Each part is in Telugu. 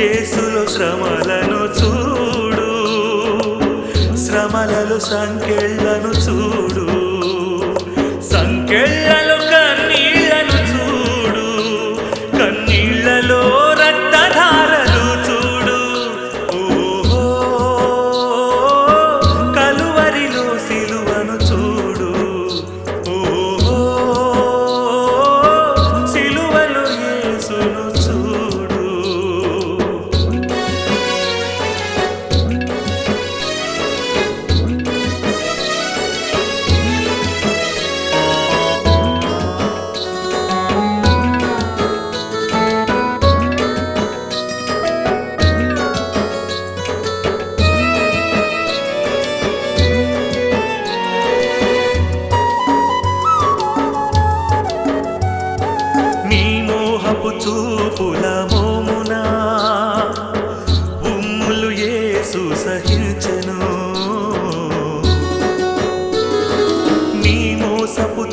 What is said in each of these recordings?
యేసులో శ్రమలను చూడు. శ్రమలలో సంకెళ్ళను చూడు. సంకెళ్ళ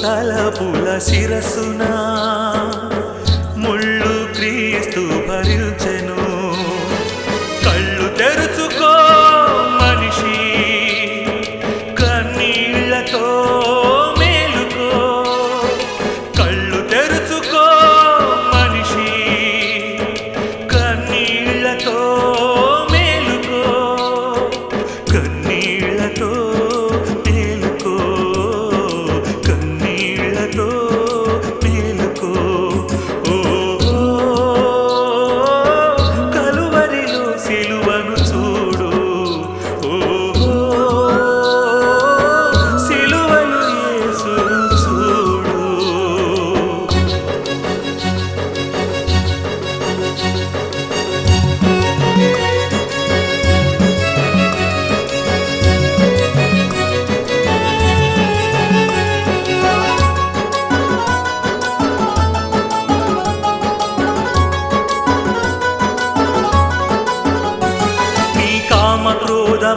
కలపుల శిరసునా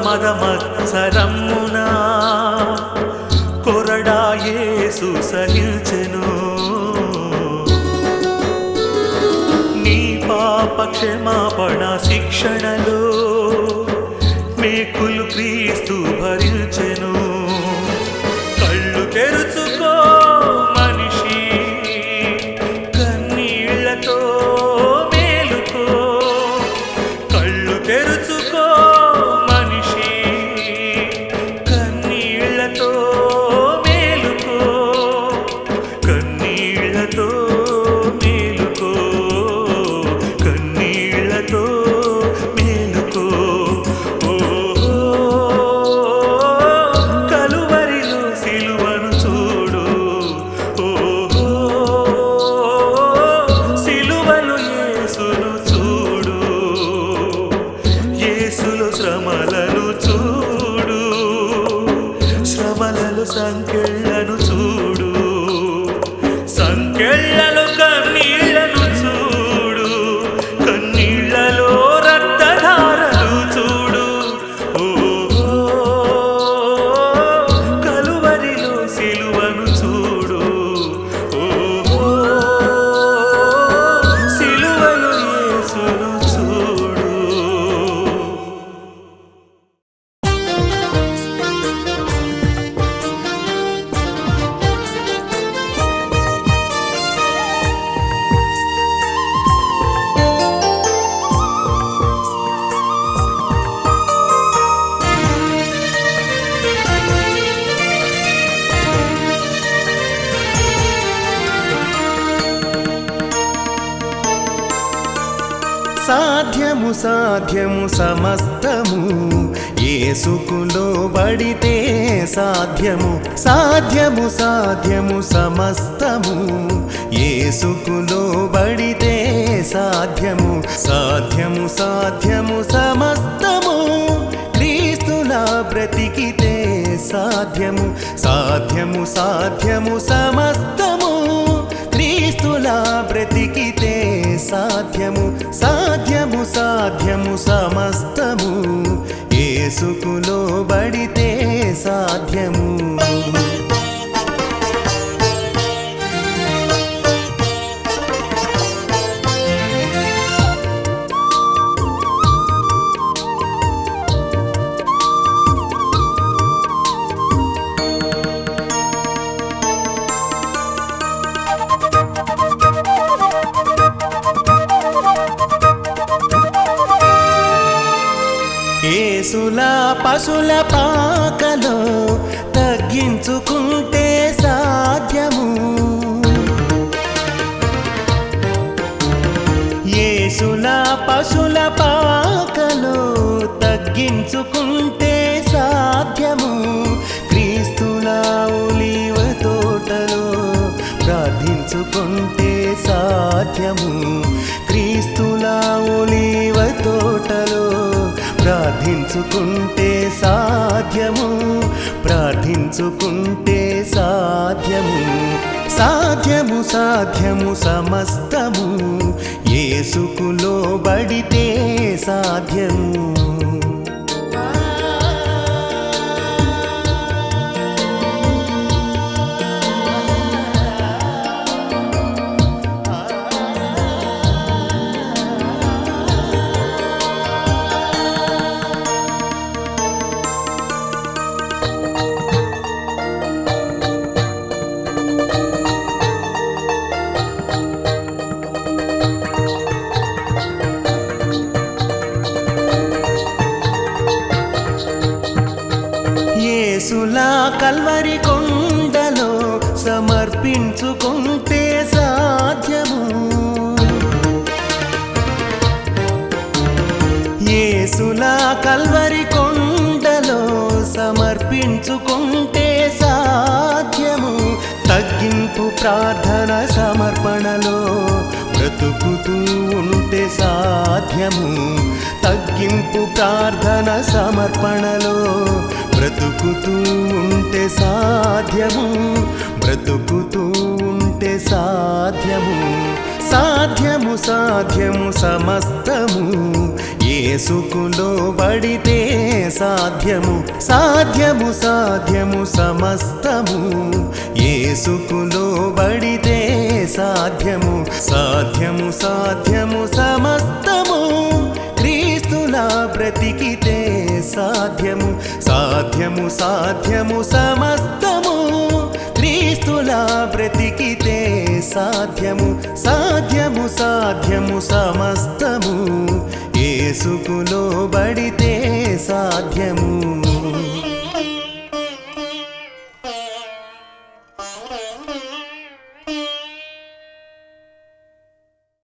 మదమత్సరమునా మద మత్సరమ్మునా సహించెను. నీ పాప క్షమాపణ శిక్షణలో మేకులు క్రీస్తు భరించెను. కన్నీళ్ళతో సాధ్యము సాధ్యము సమస్తము. ఏసుకులో బడితే సాధ్యము సాధ్యము సాధ్యము సమస్తము. ఏసుకులో బడితే సాధ్యము సాధ్యము సాధ్యము సమస్తము. క్రీస్తులా బ్రతికితే సాధ్యము సాధ్యము సాధ్యము సమస్తము సాధ్యము సాధ్యము సాధ్యము సమస్తము. ఏసుకులో బడితే సాధ్యము. పశుల పాకలో తగ్గించుకుంటే సాధ్యము. ఏసుల పశుల పాకలో తగ్గించుకుంటే సాధ్యము. క్రీస్తుల ఉలివ తోటలో ప్రార్థించుకుంటే సాధ్యము. క్రీస్తుల ఉలివ తోటలో ప్రార్థించుకుంటే సాధ్యము ప్రార్థించుకుంటే సాధ్యము. సాధ్యము సాధ్యము సమస్తము ఏసుకులో బడితే సాధ్యము. కల్వరి కొండలో సమర్పించుకుంటే సాధ్యము. ఏసులా కల్వరి కొండలో సమర్పించుకుంటే సాధ్యము. తగ్గింపు ప్రార్థన సమర్పణలో బ్రతుకుతూ ఉంటే సాధ్యము. తగ్గింపు ప్రార్థన సమర్పణలో బ్రతుకుతూ ఉంటే సాధ్యము బ్రతుకుతూ ఉంటే సాధ్యము. సాధ్యము సాధ్యము సమస్తము. ఏసుకులో బడితే సాధ్యము సాధ్యము సాధ్యము సమస్తము. ఏసుకులో బడితే సాధ్యము సాధ్యము సాధ్యము సమస్త బ్రతికితే సాధ్యము సాధ్యము సాధ్యము సమస్తము. క్రీస్తులా బ్రతికితే సాధ్యము సాధ్యము సాధ్యము సమస్తము. ఏసుకులో బడితే సాధ్యము.